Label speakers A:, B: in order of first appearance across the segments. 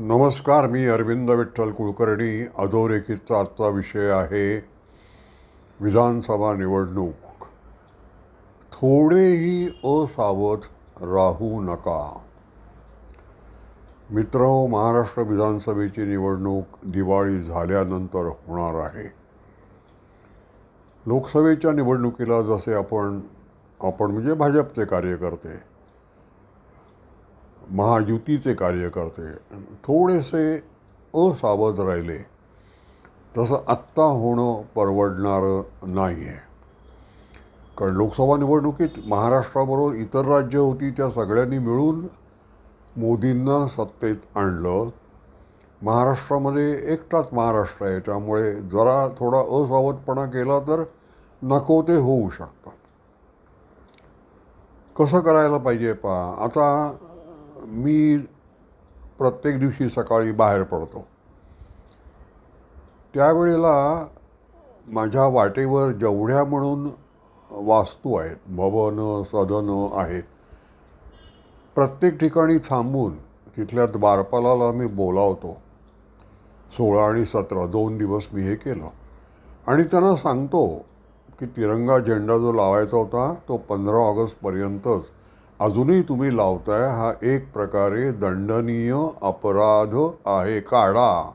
A: नमस्कार मी अरविंद विठ्ठल कुलकर्णी. अधोरेखितचा आजचा विषय आहे विधानसभा निवडणूक. थोडेही असावध राहू नका. मित्र महाराष्ट्र विधानसभेची निवडणूक दिवाळी झाल्यानंतर होणार आहे. लोकसभेच्या निवडणुकीला जसे आपण आपण म्हणजे भाजपचे कार्यकर्ते महायुतीचे कार्यकर्ते थोडेसे असावध राहिले. तसं आत्ता होणं परवडणारं नाही आहे कारण लोकसभा निवडणुकीत महाराष्ट्राबरोबर इतर राज्य होती त्या सगळ्यांनी मिळून मोदींना सत्तेत आणलं. महाराष्ट्रामध्ये एकटाच महाराष्ट्र आहे त्यामुळे जरा थोडा असावधपणा केला तर नको ते होऊ शकतं. कसं करायला पाहिजे पा आता मी प्रत्येक दिवशी सकाळी बाहेर पडतो. त्यावेळेला माझ्या वाटेवर जेवढ्या म्हणून वास्तू आहेत भवनं सदनं आहेत प्रत्येक ठिकाणी थांबून तिथल्या द्वारपालाला मी बोलावतो. सोळा आणि सतरा दोन दिवस मी हे केलं. आणि त्यांना सांगतो की तिरंगा झेंडा जो लावायचा होता तो पंधरा ऑगस्टपर्यंतच अजूनही तुम्ही लावताय हा एक प्रकारे दंडनीय अपराध आहे काढा.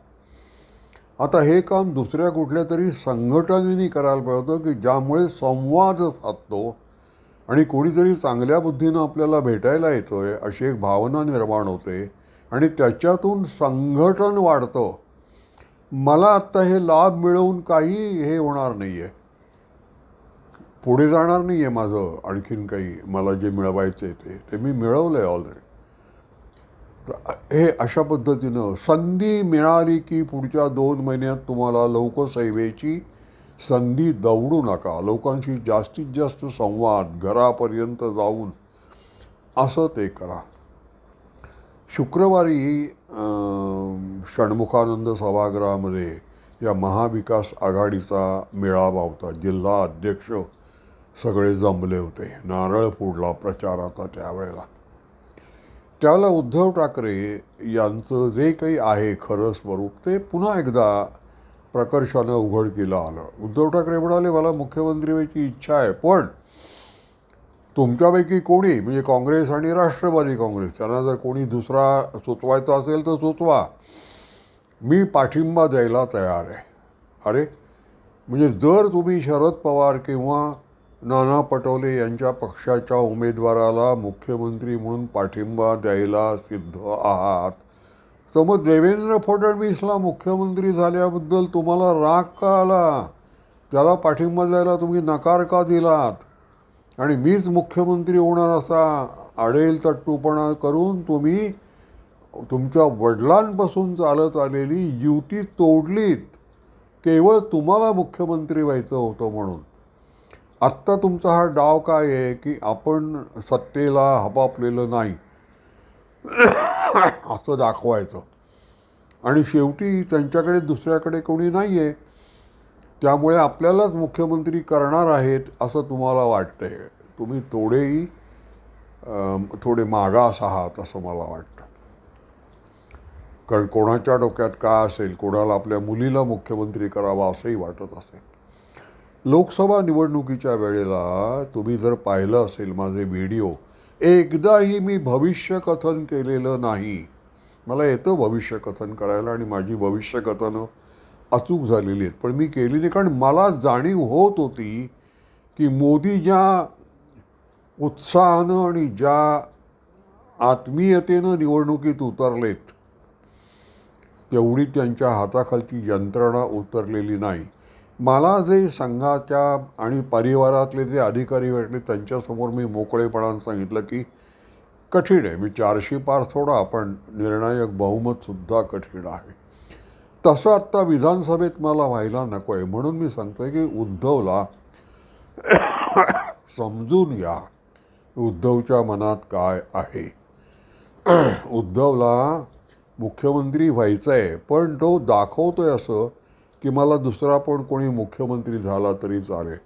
A: आता हे काम दुसऱ्या कुठल्या तरी संघटनेने करायला पाहिजे होतं की ज्यामुळे संवाद साधतो आणि कोणीतरी चांगल्या बुद्धीनं आपल्याला भेटायला येतो आहे अशी एक भावना निर्माण होते आणि त्याच्यातून संघटन वाढतं. मला आत्ता हे लाभ मिळवून काही हे होणार नाही आहे पुढे जाणार नाही आहे माझं आणखीन काही मला जे मिळवायचं आहे ते. ते मी मिळवलं आहे ऑलरेडी तर हे अशा पद्धतीनं संधी मिळाली की पुढच्या दोन महिन्यात तुम्हाला लोकसेवेची संधी दवडू नका. लोकांशी जास्तीत जास्त संवाद घरापर्यंत जाऊन असं ते करा. शुक्रवारी षण्मुखानंद सभागृहामध्ये या महाविकास आघाडीचा मेळावा होता. जिल्हा अध्यक्ष सगळे जमले होते. नारळ फोडला प्रचाराचा त्यावेळेला. त्याला उद्धव ठाकरे यांचं जे काही आहे खरं स्वरूप ते पुन्हा एकदा प्रकर्षानं उघडकीला आलं. उद्धव ठाकरे म्हणाले मला मुख्यमंत्री व्हायची इच्छा आहे पण तुमच्यापैकी कोणी म्हणजे काँग्रेस आणि राष्ट्रवादी काँग्रेस त्यांना जर कोणी दुसरा सुचवायचा असेल तर सुचवा. मी पाठिंबा द्यायला तयार आहे. अरे म्हणजे जर तुम्ही शरद पवार किंवा नाना पटोले यांच्या पक्षाच्या उमेदवाराला मुख्यमंत्री म्हणून पाठिंबा द्यायला सिद्ध आहात. तर मग देवेंद्र फडणवीसला मुख्यमंत्री झाल्याबद्दल तुम्हाला राग का आला? त्याला पाठिंबा द्यायला तुम्ही नकार का दिलात? आणि मीच मुख्यमंत्री होणार असा आडेल तट्टूपणा करून तुम्ही तुमच्या वडिलांपासून चालत आलेली युती तोडलीत. केवळ तुम्हाला मुख्यमंत्री व्हायचं होतं म्हणून. आत्ता तुमचा हा डाव काय आहे की आपण सत्तेला हपापलेलं नाही? असं दाखवायचं. आणि शेवटी त्यांच्याकडे दुसऱ्याकडे कोणी नाही आहे त्यामुळे आपल्यालाच मुख्यमंत्री करणार आहेत असं तुम्हाला वाटतंय. तुम्ही थोडेही थोडे मागास आहात असं मला वाटतं. कारण कोणाच्या डोक्यात काय असेल कोणाला आपल्या मुलीला मुख्यमंत्री करावा असंही वाटत असेल. लोकसभा निवडणुकीच्या वेळेला तुम्ही जर पाहिलं असेल माझे व्हिडिओ एकदाही मी भविष्यकथन केलेलं नाही. मला येतं भविष्यकथन करायला आणि माझी भविष्यकथनं अचूक झालेली आहेत. पण मी केली नाही कारण मला जाणीव होत होती की मोदी ज्या उत्साहानं आणि ज्या आत्मीयतेनं निवडणुकीत उतरलेत तेवढी त्यांच्या हाताखालची यंत्रणा उतरलेली नाही. मला जे संघाच्या आणि परिवारातले जे अधिकारी भेटले त्यांच्यासमोर मी मोकळेपणानं सांगितलं की कठीण आहे. मी चारशे पार थोडा पण निर्णायक बहुमतसुद्धा कठीण आहे. तसं आत्ता विधानसभेत मला व्हायला नको आहे म्हणून मी सांगतोय की उद्धवला समजून घ्या उद्धवच्या मनात काय आहे. उद्धवला मुख्यमंत्री व्हायचं आहे पण तो दाखवतो आहे असं की मला दुसरा पण कोणी मुख्यमंत्री झाला तरी चालेल.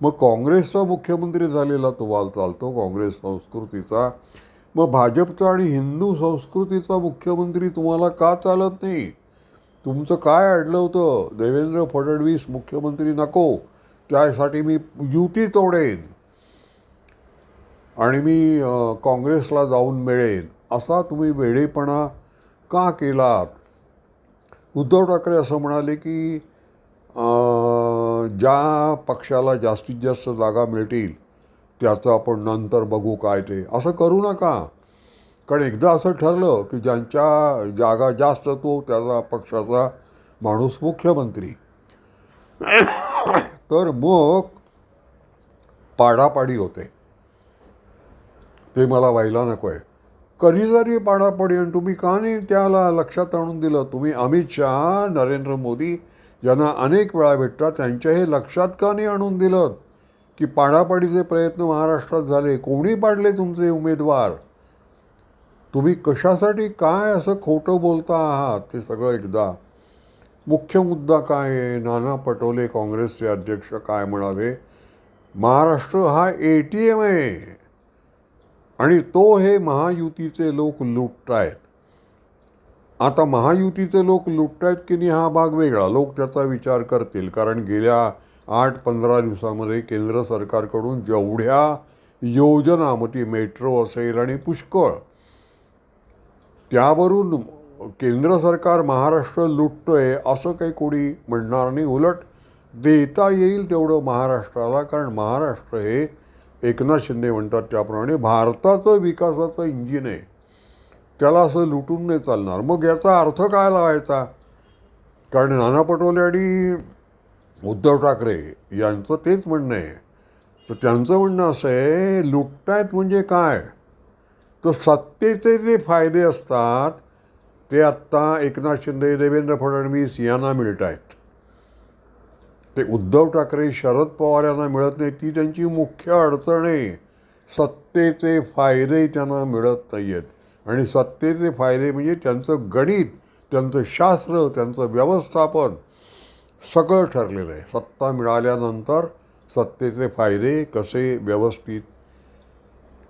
A: मग काँग्रेसचा मुख्यमंत्री झालेला तो वाल चालतो काँग्रेस संस्कृतीचा. मग भाजपचा आणि हिंदू संस्कृतीचा मुख्यमंत्री तुम्हाला का चालत नाही? तुमचं काय अडलं होतं? देवेंद्र फडणवीस मुख्यमंत्री नको त्यासाठी मी युती तोडेन. आणि मी काँग्रेसला जाऊन मिळेन. असा तुम्ही वेडेपणा का केलात? उद्धव ठाकरे असं म्हणाले की ज्या पक्षाला जास्तीत जास्त जागा मिळतील त्याचं आपण नंतर बघू काय ते. असं करू नका. कारण एकदा असं ठरलं की ज्यांच्या जागा जास्त तो त्याचा पक्षाचा माणूस मुख्यमंत्री. तर मग पाडापाडी होते. ते मला व्हायला नको आहे कधी जरी पाडा आणि तुम्ही का नाही त्याला लक्षात आणून दिलं? तुम्ही अमित शहा नरेंद्र मोदी ज्यांना अनेक वेळा भेटतात त्यांच्या हे लक्षात का नाही आणून दिलं की पाडापाडीचे प्रयत्न महाराष्ट्रात झाले? कोणी पाडले तुमचे उमेदवार? तुम्ही कशासाठी काय असं खोटं बोलता आहात? ते सगळं एकदा. मुख्य मुद्दा काय आहे? नाना पटोले काँग्रेसचे अध्यक्ष काय म्हणाले? महाराष्ट्र हा ए टी एम आहे. आणि तो हे महायुतीचे लोक लुटतायत. आता महायुतीचे लोक लुटतायत की नाही हा भाग वेगळा. लोक त्याचा विचार करतील. कारण गेल्या आठ पंधरा दिवसामध्ये केंद्र सरकारकडून जेवढ्या योजना मग ती मेट्रो असेल आणि पुष्कळ त्यावरून केंद्र सरकार महाराष्ट्र लुटतोय असं काही कोणी म्हणणार नाही. उलट देता येईल तेवढं महाराष्ट्राला कारण महाराष्ट्र हे एकनाथ शिंदे म्हणतात त्याप्रमाणे भारताचं विकासाचं इंजिन आहे. त्याला असं लुटून नाही चालणार. मग याचा अर्थ काय लावायचा? कारण नाना पटोले आणि उद्धव ठाकरे यांचं तेच म्हणणं आहे. तर त्यांचं म्हणणं असं आहे लुटतायत म्हणजे काय? तर सत्तेचे जे फायदे असतात ते आत्ता एकनाथ शिंदे देवेंद्र फडणवीस यांना मिळत आहेत ते उद्धव ठाकरे शरद पवार यांना मिळत नाही. ती त्यांची मुख्य अडचण आहे. सत्तेचे फायदे त्यांना मिळत नाही आहेत आणि सत्तेचे फायदे म्हणजे त्यांचं गणित त्यांचं शास्त्र त्यांचं व्यवस्थापन सगळं ठरलेलं आहे. सत्ता मिळाल्यानंतर सत्तेचे फायदे कसे व्यवस्थित?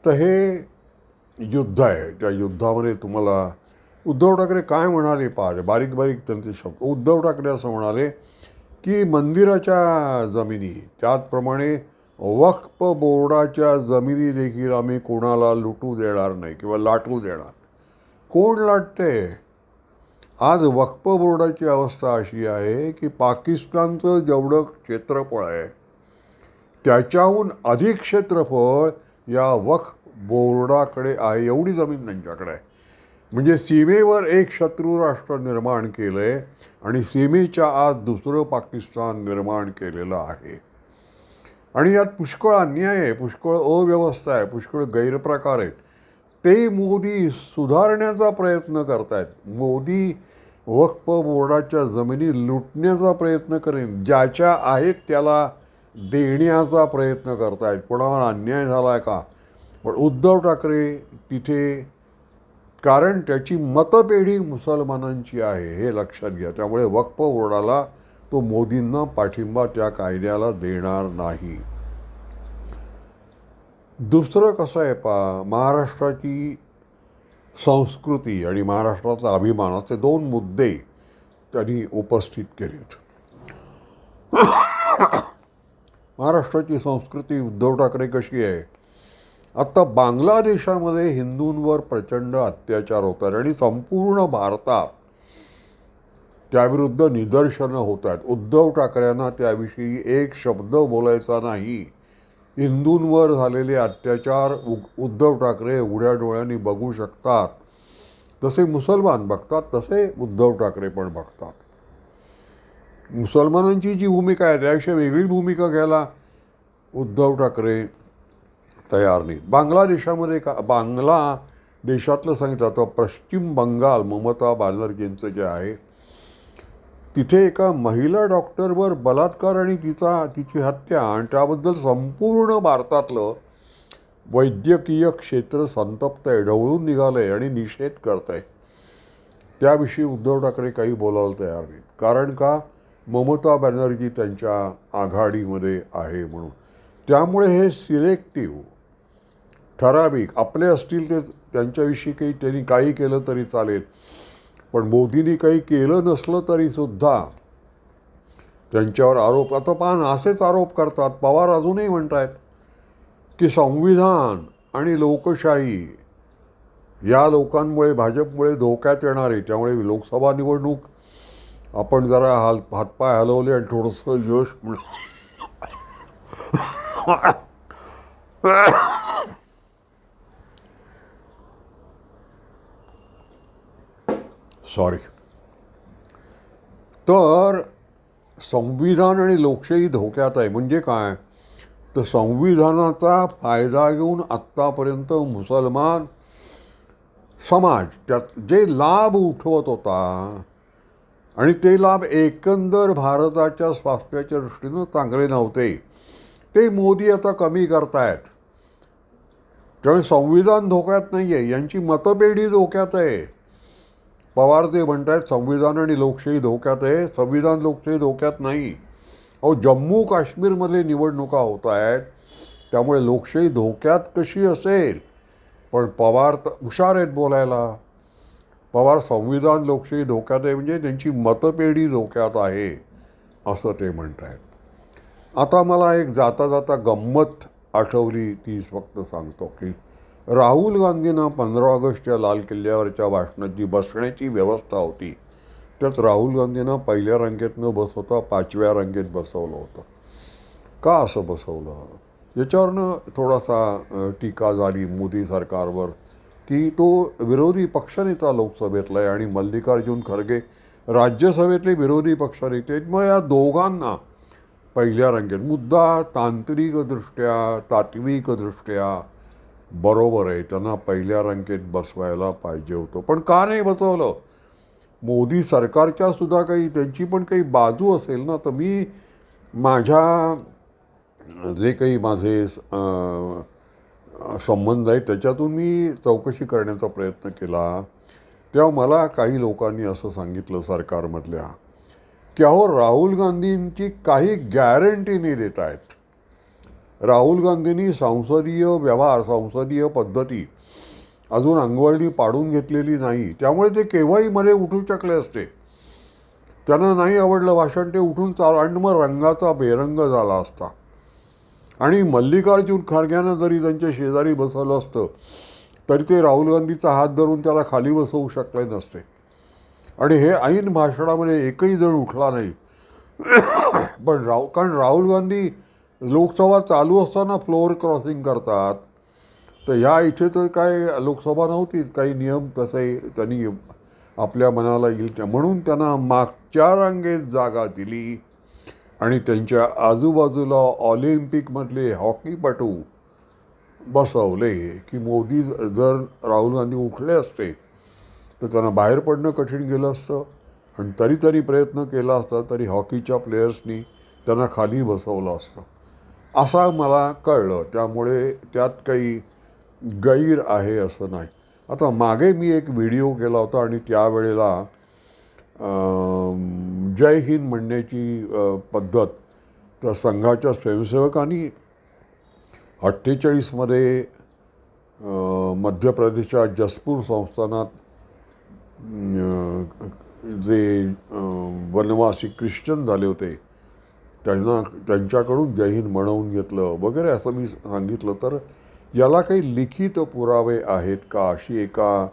A: तर हे युद्ध आहे. त्या युद्धामध्ये तुम्हाला उद्धव ठाकरे काय म्हणाले? पाहिजे बारीक बारीक त्यांचे शब्द. उद्धव ठाकरे असं म्हणाले की मंदिराच्या जमिनी त्याचप्रमाणे वक्फ बोर्डाच्या जमिनी देखील आम्ही कोणाला लुटू देणार नाही किंवा लाटू देणार. कोण लाटते? आज वक्फ बोर्डाची अवस्था अशी आहे की पाकिस्तानचं जेवढं क्षेत्रफळ आहे त्याच्याहून अधिक क्षेत्रफळ या वक्फ बोर्डाकडे आहे एवढी जमीन त्यांच्याकडे आहे. म्हणजे सीमेवर एक शत्रू राष्ट्र निर्माण केलं आहे आणि सीमेच्या आत दुसरं पाकिस्तान निर्माण केलेलं आहे. आणि यात पुष्कळ अन्याय आहे पुष्कळ अव्यवस्था आहे पुष्कळ गैरप्रकार आहेत. ते मोदी सुधारण्याचा प्रयत्न करतायत. मोदी वक्फ बोर्डाच्या जमिनी लुटण्याचा प्रयत्न करेन. ज्याच्या आहेत त्याला देण्याचा प्रयत्न करतायत. कोणावर अन्याय झाला आहे का? पण उद्धव ठाकरे तिथे कारण त्याची मतपेढी मुसलमानांची आहे हे लक्षात घ्या. त्यामुळे वक्फ बोर्डाला तो मोदींना पाठिंबा त्या कायद्याला देणार नाही. दुसरं कसं आहे पा महाराष्ट्राची संस्कृती आणि महाराष्ट्राचा अभिमान असे दोन मुद्दे त्यांनी उपस्थित केलेत. महाराष्ट्राची संस्कृती उद्धव ठाकरे कशी आहे? आत्ता बांगलादेशामध्ये हिंदूंवर प्रचंड अत्याचार होत आहेत आणि संपूर्ण भारतात त्याविरुद्ध निदर्शनं होत आहेत. उद्धव ठाकरेंना त्याविषयी एक शब्द बोलायचा नाही. हिंदूंवर झालेले अत्याचार उ उद्धव ठाकरे उघड्या डोळ्यांनी बघू शकतात. तसे मुसलमान बघतात तसे उद्धव ठाकरे पण बघतात. मुसलमानांची जी भूमिका आहे त्याविषयी वेगळी भूमिका घ्यायला उद्धव ठाकरे तयार नाहीत बांगलादेशामध्ये का बांगला देशातलं सांगितलं तर पश्चिम बंगाल ममता बॅनर्जींचं जे आहे तिथे एका महिला डॉक्टरवर बलात्कार आणि तिचा तिची हत्या आणि त्याबद्दल संपूर्ण भारतातलं वैद्यकीय क्षेत्र संतप्त आहे ढवळून निघालं आहे आणि निषेध करत आहे. त्याविषयी उद्धव ठाकरे काही बोलायला तयार नाहीत. कारण का? ममता बॅनर्जी त्यांच्या आघाडीमध्ये आहे म्हणून. त्यामुळे हे सिलेक्टिव्ह ठराविक आपले असतील ते त्यांच्याविषयी काही त्यांनी काही केलं तरी चालेल पण मोदींनी काही केलं नसलं तरीसुद्धा त्यांच्यावर आरोप आता पान असेच आरोप करतात पवार अजूनही म्हणतायत की संविधान आणि लोकशाही या लोकांमुळे भाजपमुळे धोक्यात येणार आहे त्यामुळे लोकसभा निवडणूक आपण जरा हाल हातपाय हलवले आणि थोडंसं यश सॉरी तर संविधान आणि लोकशाही धोक्यात आहे. म्हणजे काय? तर संविधानाचा फायदा घेऊन आत्तापर्यंत मुसलमान समाज त्यात जे लाभ उठवत होता आणि ते लाभ एकंदर भारताच्या स्वास्थ्याच्या दृष्टीनं चांगले नव्हते ते मोदी आता कमी करतायत. त्यामुळे संविधान धोक्यात नाही आहे यांची मतपेढी धोक्यात आहे. पवार जे म्हणत आहेत संविधान आणि लोकशाही धोक्यात आहे. संविधान लोकशाही धोक्यात नाही. अहो जम्मू काश्मीरमध्ये निवडणुका होत आहेत त्यामुळे लोकशाही धोक्यात कशी असेल? पण पवार तर हुशार आहेत बोलायला. पवार संविधान लोकशाही धोक्यात आहे म्हणजे त्यांची मतपेढी धोक्यात आहे असं ते म्हणत आहेत आता मला एक जाता जाता गंमत आठवली ती फक्त सांगतो की राहुल गांधींना पंधरा ऑगस्टच्या लाल किल्ल्यावरच्या भाषणाची बसण्याची व्यवस्था होती. त्यात राहुल गांधींना पहिल्या रांगेत न बसवता पाचव्या रांगेत बसवलं होतं. का असं बसवलं? याच्यावरनं थोडासा टीका झाली मोदी सरकारवर की तो विरोधी पक्षनेता लोकसभेतला आहे आणि मल्लिकार्जुन खरगे राज्यसभेतले विरोधी पक्षनेते आहेत. मग या दोघांना पहिल्या रांगेत मुद्दा तांत्रिकदृष्ट्या तात्विकदृष्ट्या बरोबर आहे. त्यांना पहिल्या रांकेत बसवायला पाहिजे होतं. पण का नाही बसवलं? मोदी सरकारच्या सुद्धा काही त्यांची पण काही बाजू असेल ना तर मी माझ्या जे काही माझे संबंध आहेत त्याच्यातून मी चौकशी करण्याचा प्रयत्न केला. तेव्हा मला काही लोकांनी असं सांगितलं सरकारमधल्या की अहो राहुल गांधींची काही गॅरंटी नाही देत आहेत राहुल गांधींनी संसदीय व्यवहार संसदीय पद्धती अजून अंगवळणी पाडून घेतलेली नाही. त्यामुळे ते केव्हाही मध्ये उठू शकले असते. त्यांना नाही आवडलं भाषण ते उठून चाल आणि मग रंगाचा बेरंग झाला असता. आणि मल्लिकार्जुन खारग्यानं जरी त्यांच्या शेजारी बसवलं असतं तरी ते राहुल गांधीचा हात धरून त्याला खाली बसवू शकले नसते. आणि हे ऐन भाषणामध्ये एकही जण उठला नाही. पण राव कारण राहुल गांधी लोकसभा चालू असताना फ्लोअर क्रॉसिंग करतात. तर ह्या इथे तर काय लोकसभा नव्हतीच काही नियम तसे त्यांनी आपल्या मनाला येईल त्या म्हणून त्यांना मागच्या रांगेत जागा दिली. आणि त्यांच्या आजूबाजूला ऑलिम्पिकमधले हॉकीपटू बसवले की मोदी जर राहुल गांधी उठले असते तर त्यांना बाहेर पडणं कठीण गेलं असतं. आणि तरी तरी प्रयत्न केला असता तरी हॉकीच्या प्लेयर्सनी त्यांना खाली बसवलं असतं. असा मला कळलं त्यामुळे त्यात काही गैर आहे असं नाही. आता मागे मी एक व्हिडिओ केला होता आणि त्यावेळेला जय हिंद म्हणण्याची पद्धत त्या संघाच्या स्वयंसेवकांनी अठ्ठेचाळीसमध्ये मध्य प्रदेशात जसपूर संस्थानात जे वनवासी ख्रिश्चन झाले होते त्यांना त्यांच्याकडून जय हिंद म्हणवून घेतलं वगैरे असं मी सांगितलं. तर याला काही लिखित पुरावे आहेत का अशी एका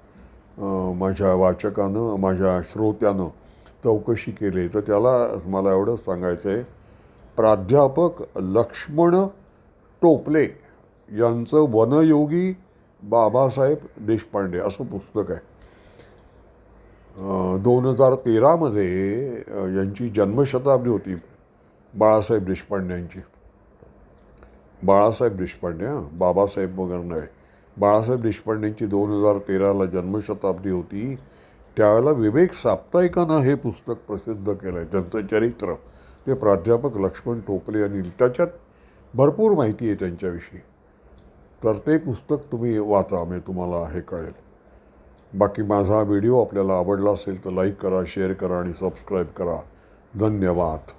A: माझ्या वाचकानं माझ्या श्रोत्यानं चौकशी केली. तर त्याला मला एवढंच सांगायचं आहे प्राध्यापक लक्ष्मण टोपले यांचं वनयोगी बाबासाहेब देशपांडे असं पुस्तक आहे. दोन हजार तेरामध्ये यांची जन्मशताब्दी होती. बाळासाहेब देशपांडे यांची. बाळासाहेब देशपांडे हां बाबासाहेब वगैरे नाही. बाळासाहेब देशपांडेंची दोन हजार तेराला जन्मशताब्दी होती. त्यावेळेला विवेक साप्ताहिकानं हे पुस्तक प्रसिद्ध केलं आहे त्यांचं चरित्र. ते प्राध्यापक लक्ष्मण टोपले यांनी त्याच्यात भरपूर माहिती आहे त्यांच्याविषयी. तर ते पुस्तक तुम्ही वाचा म्हणजे तुम्हाला हे कळेल. बाकी माझा व्हिडिओ आपल्याला आवडला असेल तर लाईक करा शेअर करा आणि सबस्क्राईब करा. धन्यवाद.